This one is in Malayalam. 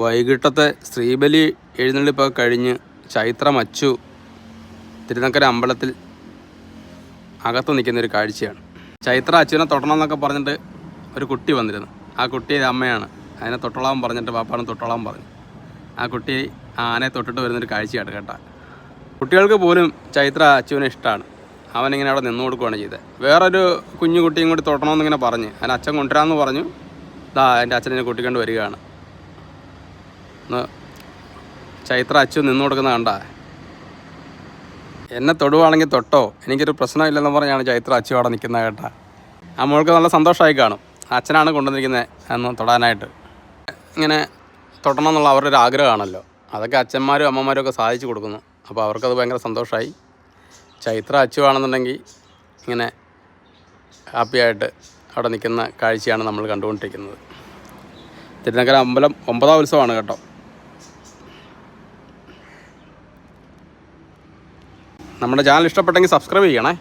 വൈകിട്ടത്തെ ശ്രീബലി എഴുന്നള്ളിപ്പൊക്കെ കഴിഞ്ഞ് ചൈത്രം അച്ചു തിരുനക്കര അമ്പലത്തിൽ അകത്ത് നിൽക്കുന്ന ഒരു കാഴ്ചയാണ്. ചൈത്ര അച്ചുവിനെ തൊടണം എന്നൊക്കെ പറഞ്ഞിട്ട് ഒരു കുട്ടി വന്നിരുന്നു. ആ കുട്ടി അമ്മയാണ്. അതിനെ തൊട്ടോളാൻ പറഞ്ഞിട്ട് പാപ്പാണ് തൊട്ടോളാൻ പറഞ്ഞു. ആ കുട്ടി ആനയെ തൊട്ടിട്ട് വരുന്നൊരു കാഴ്ചയാണ് കേട്ടോ. കുട്ടികൾക്ക് പോലും ചൈത്ര അച്ചുവിനെ ഇഷ്ടമാണ് അവനിങ്ങനെ അവിടെ നിന്ന് കൊടുക്കുകയാണ് ചെയ്തത് വേറൊരു കുഞ്ഞു കുട്ടിയും കൂടി തൊട്ടണമെന്നിങ്ങനെ പറഞ്ഞ്. അതിന് അച്ഛൻ കൊണ്ടുവരാമെന്ന് പറഞ്ഞു. ഇതാ എന്റെ അച്ഛനെ കൂട്ടിക്കൊണ്ട് വരികയാണ്. ചൈത്ര അച്ചു നിന്ന് കൊടുക്കുന്ന കണ്ട? എന്നെ തൊടുവാണെങ്കിൽ തൊട്ടോ? എനിക്കൊരു പ്രശ്നമില്ലെന്ന് പറഞ്ഞാണ് ചൈത്ര അച്ചു അവിടെ നിൽക്കുന്നത് കേട്ടാ. ആ മോൾക്ക് നല്ല സന്തോഷമായി കാണും. അച്ഛനാണ് കൊണ്ടുവന്നിരിക്കുന്നത് എന്ന് തൊടാനായിട്ട്. ഇങ്ങനെ തൊടണം എന്നുള്ള അവരുടെ ഒരു ആഗ്രഹമാണല്ലോ. അതൊക്കെ അച്ഛന്മാരും അമ്മമാരും ഒക്കെ സാധിച്ചു കൊടുക്കുന്നു. അപ്പോൾ അവർക്കത് ഭയങ്കര സന്തോഷമായി. ചൈത്ര അച്ചു ആണെന്നുണ്ടെങ്കിൽ ഇങ്ങനെ ഹാപ്പിയായിട്ട് അവിടെ നിൽക്കുന്ന കാഴ്ചയാണ് നമ്മൾ കണ്ടുകൊണ്ടിരിക്കുന്നത്. തിരുനക്കര അമ്പലം ഒമ്പതാം ഉത്സവമാണ് കേട്ടോ. നമ്മുടെ ചാനൽ ഇഷ്ടപ്പെട്ടെങ്കിൽ സബ്സ്ക്രൈബ് ചെയ്യണേ.